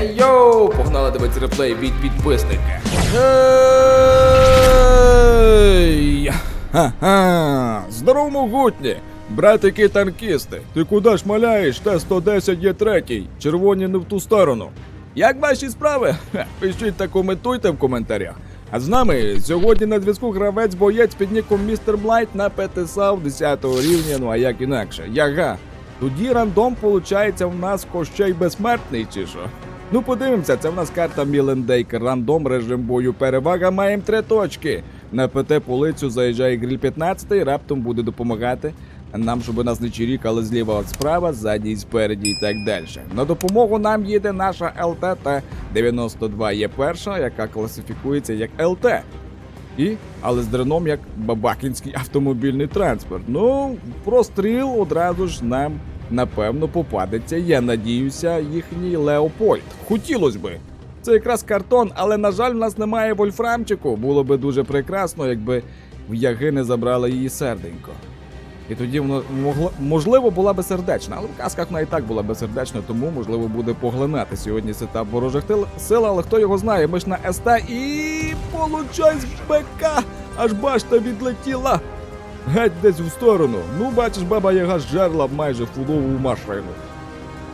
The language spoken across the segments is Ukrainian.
Ей йоу! Погнали дивитися реплей від підписника. Ей! Ха-ха! Здорово, могутні! Братики танкісти, ти куди ж маляєш? Т-110 є третій. Червоні не в ту сторону. Як ваші справи? Ха, Пишіть та коментуйте в коментарях. А з нами сьогодні на зв'язку гравець боєць під ніком Містер Блайт на ПТСАВ 10 рівня, ну а як інакше. Яга. Тоді рандом получається в нас кощей безсмертний чи що? Ну подивимося, це в нас карта Мілендейкер, рандом, режим бою, перевага, маємо три точки. На ПТ полицю заїжджає гриль 15 і раптом буде допомагати нам, щоб нас не чирікали зліва справа, ззаді і спереді і так далі. На допомогу нам їде наша ЛТТ-92 є перша, яка класифікується як ЛТ. І, але з дреном як бабакінський автомобільний транспорт. Ну, простріл одразу ж нам напевно попадеться. Я надіюся, їхній Леопольд. Хотілося би. Це якраз картон, але на жаль, в нас немає вольфрамчику. Було би дуже прекрасно, якби в яги не забрали її серденько. І тоді воно могло можливо була би сердечна, але в казках вона і так була би сердечна, тому можливо буде поглинати сьогодні сетап ворожих сил, але хто його знає, ми ж на СТ і получай з БК! Аж башта відлетіла! Геть десь в сторону. Ну, бачиш, баба Яга жерла майже фудову машину.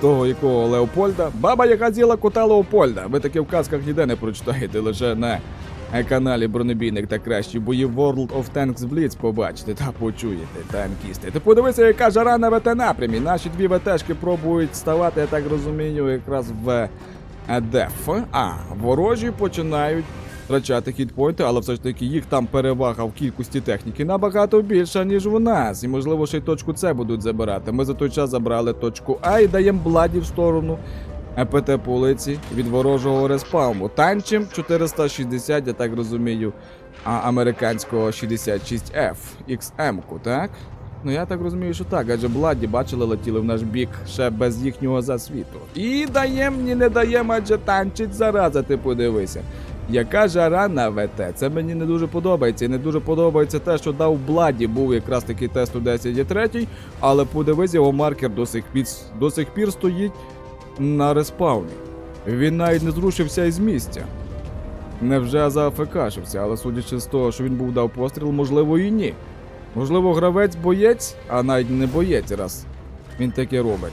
Того якого Леопольда. Баба Яга з'їла кота Леопольда. Ви таке в казках ніде не прочитаєте, лише на каналі Бронебійник та кращі бої World of Tanks Blitz побачите та почуєте, танкісти. Ти подивися, яка жара на ВТ напрямі. Наші дві ВТшки пробують ставати, я так розумію, якраз в е, деф. А ворожі починають втрачати хітпойнти, але все ж таки їх там перевага в кількості техніки набагато більша, ніж в нас. І можливо ще й точку С будуть забирати. Ми за той час забрали точку А і даємо бладі в сторону. ЕПТ полиці від ворожого респауму. Танчим 460, я так розумію, американського 66F XM-ку, так? Ну я так розумію, що так, адже Бладі бачили, летіли в наш бік ще без їхнього засвіту. І даєм, ні не даєм, адже танчить зараза, ти подивися. Яка жара на ВТ? Це мені не дуже подобається. І не дуже подобається те, що дав Бладі, був якраз такий тест 10 є третій, але подивись, його маркер до сих пір, до сих пір стоїть на респауні. Він навіть не зрушився із місця. Невже зафекашився, але судячи з того, що він був дав постріл, можливо, і ні. Можливо, гравець боєць, а навіть не боєць, раз він таке робить.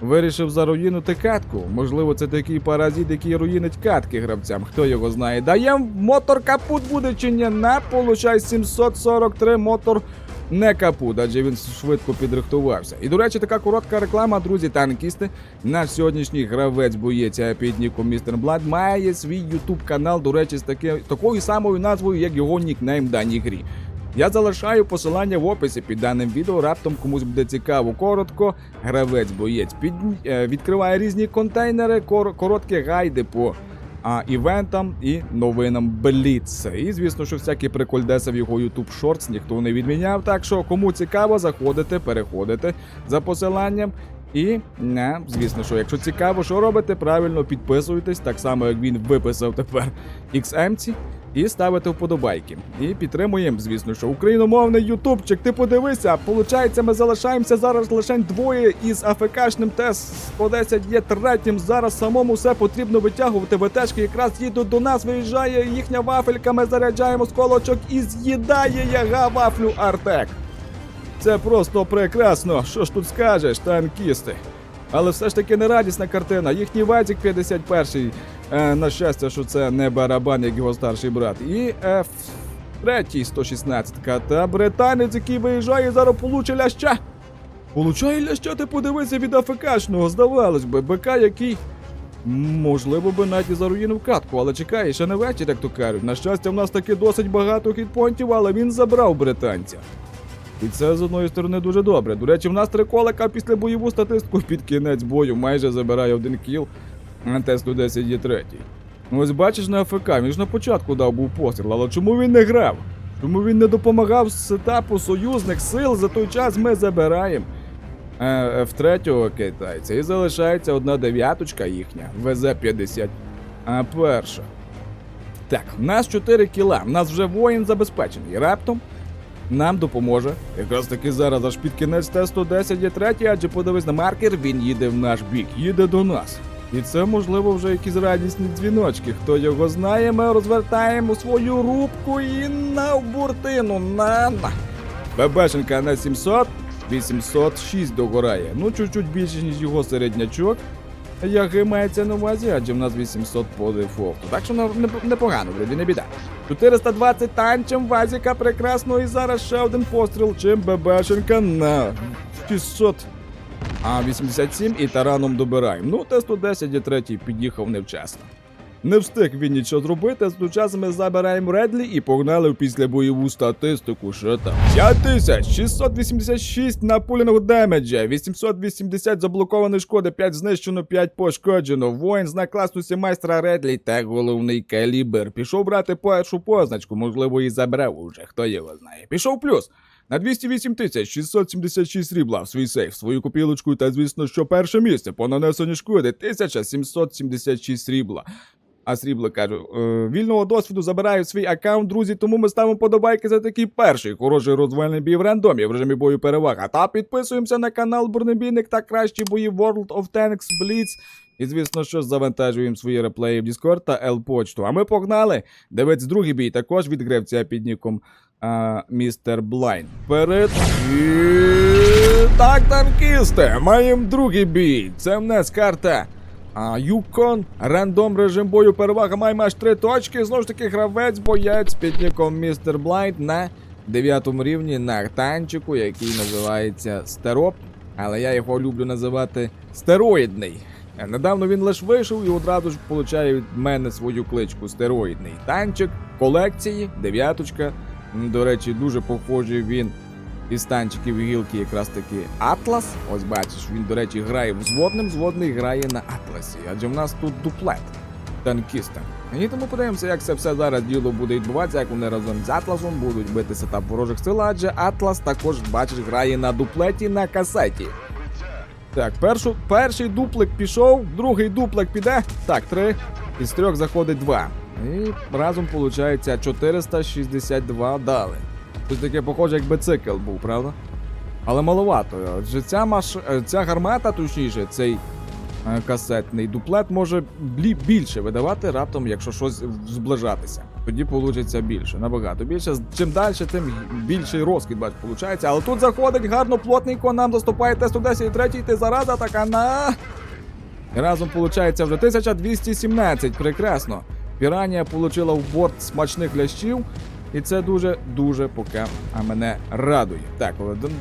Вирішив заруїнути катку. Можливо, це такий паразит, який руїнить катки гравцям. Хто його знає? Даєм мотор капут буде чи ні? На получай 743 мотор не капут, адже він швидко підрихтувався. І до речі, така коротка реклама, друзі, танкісти. Наш сьогоднішній гравець боєць під Містер Блад має свій ютуб канал, до речі, з таки, такою самою назвою, як його нікнейм в даній грі. Я залишаю посилання в описі під даним відео. Раптом комусь буде цікаво. Коротко. Гравець боєць під е, відкриває різні контейнери, кор, короткі гайди по а, івентам і новинам Бліц. І звісно, що всякі прикольдеси в його YouTube Shorts ніхто не відміняв. Так що кому цікаво, заходите, переходите за посиланням. І не, звісно, що якщо цікаво, що робите, правильно підписуйтесь, так само як він виписав тепер XM-ці, і ставите вподобайки. І підтримуємо, звісно, що україномовний ютубчик. Ти подивися, получається, ми залишаємося зараз лише двоє із АФКшним ТЕС 110 є третім. Зараз самому все потрібно витягувати. ВТшки якраз їдуть до нас, виїжджає їхня вафелька. Ми заряджаємо з колочок і з'їдає яга вафлю Артек. Це просто прекрасно. Що ж тут скажеш, танкісти? Але все ж таки не радісна картина. Їхній Вадік 51 е, на щастя, що це не барабан, як його старший брат. І F третій 116 та британець, який виїжджає, зараз получить ляща. Получає ляща, ти подивися від АФКшного, здавалось би, БК, який. Можливо, би навіть і заруїнив катку, але чекай, ще не вечір, як то кажуть. На щастя, в нас таки досить багато хітпонтів, але він забрав британця. І це з одної сторони дуже добре. До речі, в нас три колика після бойову статистику під кінець бою майже забирає один кіл, Т-110 є третій. Ну, Ось бачиш на АФК, він ж на початку дав був постріл, але чому він не грав? Чому він не допомагав з сетапу союзних сил? За той час ми забираємо е, F3 китайця і залишається одна дев'яточка їхня, ВЗ-50. А перша. Так, в нас 4 кіла, в нас вже воїн забезпечений. Раптом нам допоможе. Якраз таки зараз аж під кінець Т-110 є третій, адже подивись на маркер, він їде в наш бік, їде до нас. І це, можливо, вже якісь радісні дзвіночки. Хто його знає, ми розвертаємо свою рубку і на буртину. На на. ББшенка на 700, 806 догорає. Ну, чуть-чуть більше, ніж його середнячок. Як мається на увазі, адже в нас 800 по дефолту. Так що не- не- непогано, вроді не біда. 420 танчем Вазіка прекрасно і зараз ще один постріл, чим ББшенка на 600. А 87 і тараном добираємо. Ну, Т-110 є третій, під'їхав невчасно. Не встиг він нічого зробити, з часом ми забираємо Редлі і погнали в післябойову статистику. Що там? 5686 напуленого демеджа, 880 заблокованої шкоди, 5 знищено, 5 пошкоджено. Воїн знак класності майстра Редлі та головний калібр. Пішов брати першу позначку, можливо, і забрав уже, хто його знає. Пішов плюс. На 208 тисяч 676 срібла в свій сейф, свою копілочку та, звісно, що перше місце по нанесенню шкоди 1776 срібла. А срібло кажу, е, вільного досвіду забираю свій аккаунт, друзі, тому ми ставимо подобайки за такий перший хороший розвальний бій в рандомі в режимі бою перевага. Та підписуємося на канал Бурнебійник та кращі бої World of Tanks Blitz. І звісно, що завантажуємо свої реплеї в Discord та L-почту. А ми погнали. Дивець другий бій також від гравця під ніком Містер Блайн. Вперед. І... Так, танкісти, маємо другий бій. Це в нас карта. А Юкон, рандом режим бою, перевага маємо аж три точки. Знову ж таки, гравець, боєць під ніком Містер Блайнд на дев'ятому рівні на танчику, який називається Стероп. Але я його люблю називати стероїдний. Е, Недавно він лише вийшов і одразу ж получає від мене свою кличку стероїдний. Танчик колекції, дев'яточка. До речі, дуже похожий він із танчиків гілки якраз таки Атлас. Ось бачиш, він, до речі, грає взводним, зводний грає на Атласі. Адже в нас тут дуплет танкіста. І тому подивимося, як це все зараз діло буде відбуватися, як вони разом з Атласом будуть битися там ворожих сил, адже Атлас також, бачиш, грає на дуплеті на касеті. Так, першу, перший дуплик пішов, другий дуплик піде. Так, три. Із трьох заходить два. І разом виходить 462 дали. Щось таке похоже, якби цикл був, правда? Але маловато. Адже ця, маш... е, ця гармата, точніше, цей е, касетний дуплет може більше видавати раптом, якщо щось зближатися. Тоді вийде більше, набагато більше. Чим далі, тим більший розкид, бач, виходить. Але тут заходить гарно плотненько, нам заступає Т-110 і третій, ти зараза така на. І разом виходить вже 1217. Прекрасно. Піранія отримала в борт смачних лящів. І це дуже-дуже поки мене радує. Так,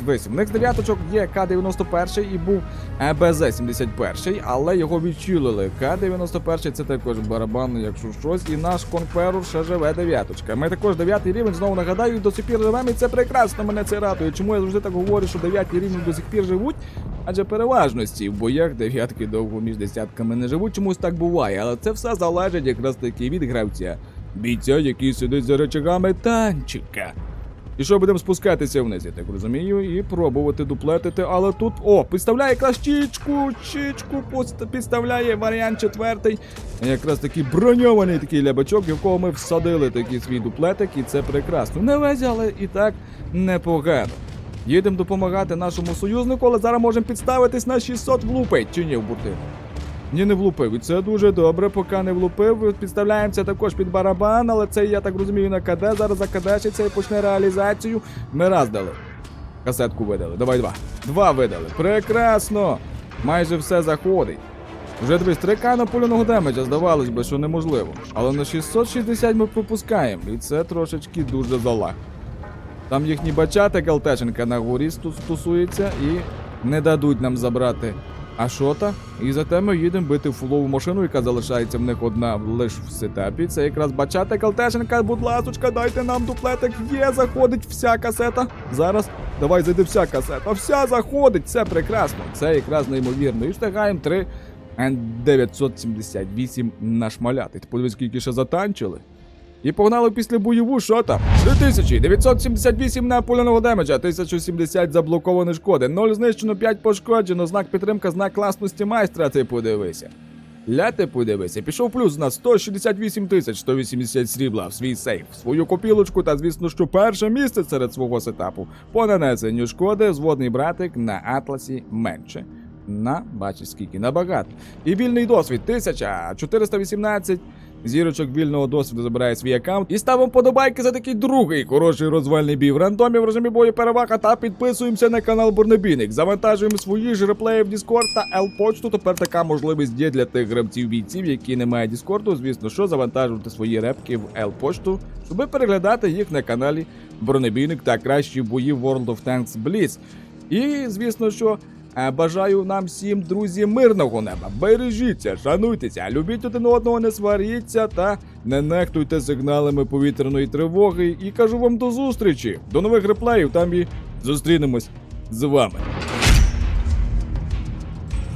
дивись, в них з дев'яточок є К-91 і був е, БЗ-71, але його відчулили. К-91 це також барабан, якщо щось, і наш конкверор ще живе дев'яточка. Ми також дев'ятий рівень, знову нагадаю, до сих пір живемо, і це прекрасно, мене це радує. Чому я завжди так говорю, що дев'яті рівні до сих пір живуть? Адже переважності в боях дев'ятки довго між десятками не живуть, чомусь так буває, але це все залежить якраз таки від гравця. Бійця, який сидить за речагами танчика. І що будемо спускатися вниз, я так розумію, і пробувати дуплетити, але тут. О, підставляє якраз чічку, чічку підставляє варіант четвертий. Якраз такий броньований такий лябачок, в якого ми всадили такий свій дуплетик, і це прекрасно. Не везі, але і так непогано. Їдемо допомагати нашому союзнику, але зараз можемо підставитись на 600 влупить, чи ні в бурти? Ні, не влупив. І це дуже добре, поки не влупив. Підставляємося також під барабан, але це, я так розумію, на КД. Зараз закадешиться і почне реалізацію. Ми раз дали. Касетку видали. Давай два. Два видали. Прекрасно! Майже все заходить. Вже дивись, 3К напуленого демеджа, здавалось би, що неможливо. Але на 660 ми пропускаємо, і це трошечки дуже зала. Там їхні бачати Галтешенка на горі стосується і не дадуть нам забрати Ашота. І зате ми їдемо бити фулову машину, яка залишається в них одна лише в сетапі. Це якраз бачати Галтешенка, будь ласочка, дайте нам дуплетик. Є, заходить вся касета. Зараз давай зайде вся касета. Вся заходить, це прекрасно. Це якраз неймовірно. І встигаємо 3 978 нашмаляти. Ти подивись, скільки ще затанчили. І погнали після бойову, що там? 3978 напуленого демеджа, 1070 заблокованої шкоди, 0 знищено, 5 пошкоджено, знак підтримка, знак класності майстра, ти подивися. Ля ти подивися, пішов плюс на 168 тисяч 180 срібла в свій сейф, в свою копілочку та, звісно, що перше місце серед свого сетапу. По нанесенню шкоди зводний братик на Атласі менше. На, бачиш скільки, набагато. І вільний досвід 1418. Зірочок вільного досвіду забирає свій аккаунт. І ставимо подобайки за такий другий хороший розвальний бій в рандомі в режимі бою перевага та підписуємося на канал Бурнебійник. Завантажуємо свої ж реплеї в Discord та L-почту. Тепер така можливість є для тих гравців-бійців, які не мають Діскорду. Звісно, що завантажувати свої репки в L-почту, щоб переглядати їх на каналі Бронебійник та кращі бої World of Tanks Blitz. І звісно, що бажаю нам всім, друзі, мирного неба. Бережіться, шануйтеся, любіть один одного, не сваріться та не нехтуйте сигналами повітряної тривоги. І кажу вам до зустрічі, до нових реплеїв. Там і зустрінемось з вами.